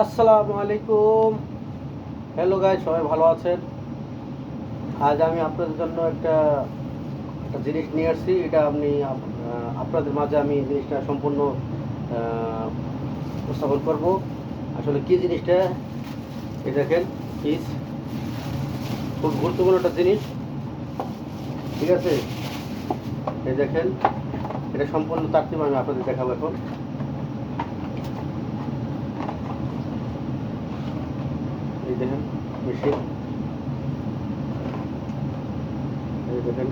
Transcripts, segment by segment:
আসসালামু আলাইকুম। Hello guy সবাই ভালো আছেন? আজ আমি আপনাদের জন্য একটা একটা জিনিস নিয়ে আসছি। এটা আপনি আপনাদের মাঝে আমি জিনিসটা সম্পূর্ণ উপস্থাপন করব। আসলে কি জিনিসটা? এই দেখেন পিস খুব গুরুত্বপূর্ণ একটা জিনিস। ঠিক আছে? এই দেখেন, এটা সম্পূর্ণ তারতিম আমি আপনাদের দেখাবো এখন। এই দেখেন মেশিন এই দেখেন।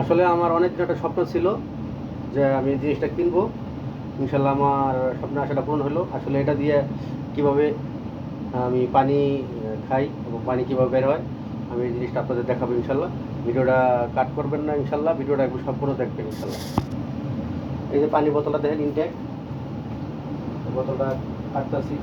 আসলে আমার অনেক একটা স্বপ্ন ছিল যে আমি জিনিসটা কিনবো। ইনশাল্লাহ আমার স্বপ্ন আশাটা পূরণ হলো। আসলে এটা দিয়ে কীভাবে আমি পানি খাই এবং পানি কীভাবে বের হয়, আমি এই জিনিসটা আপনাদের দেখাবো ইনশাল্লাহ। ভিডিওটা কাট করবেন না ইনশাল্লাহ, ভিডিওটা একটু সম্পূর্ণ দেখবেন ইনশাল্লাহ। এই যে পানি বোতলটা দেখেন ইনটেক বোতলটা কাটতেছি।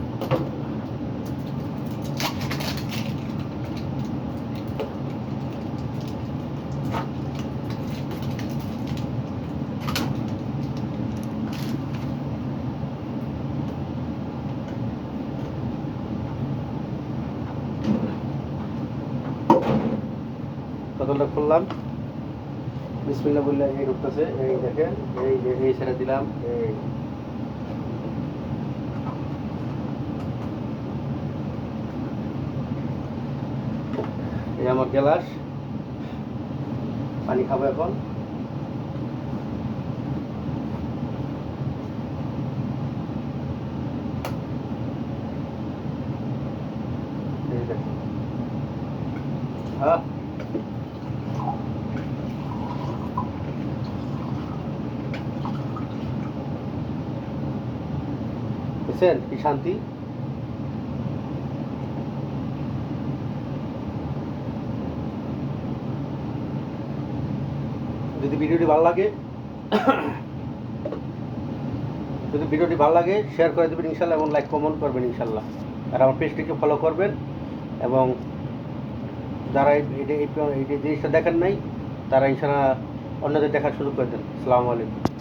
বোতলটা খুললাম বিসমিল্লাহ বললে এই ঢুকতেছে এই দেখেন, এই এই ছেড়ে দিলাম, এই। আমার গ্লাস পানি খাব এখন। হ্যাঁ বুঝছেন কি শান্তি? যদি ভিডিওটি ভালো লাগে, যদি ভিডিওটি ভালো লাগে শেয়ার করে দেবেন ইনশাল্লাহ এবং লাইক কমেন্ট করবেন ইনশাল্লাহ। আর আমার পেজটিকে ফলো করবেন এবং যারা এই জিনিসটা দেখেন নাই, তারা ইনশাল্লাহ অন্যদের দেখার শুরু করে দেন। আসসালামু আলাইকুম।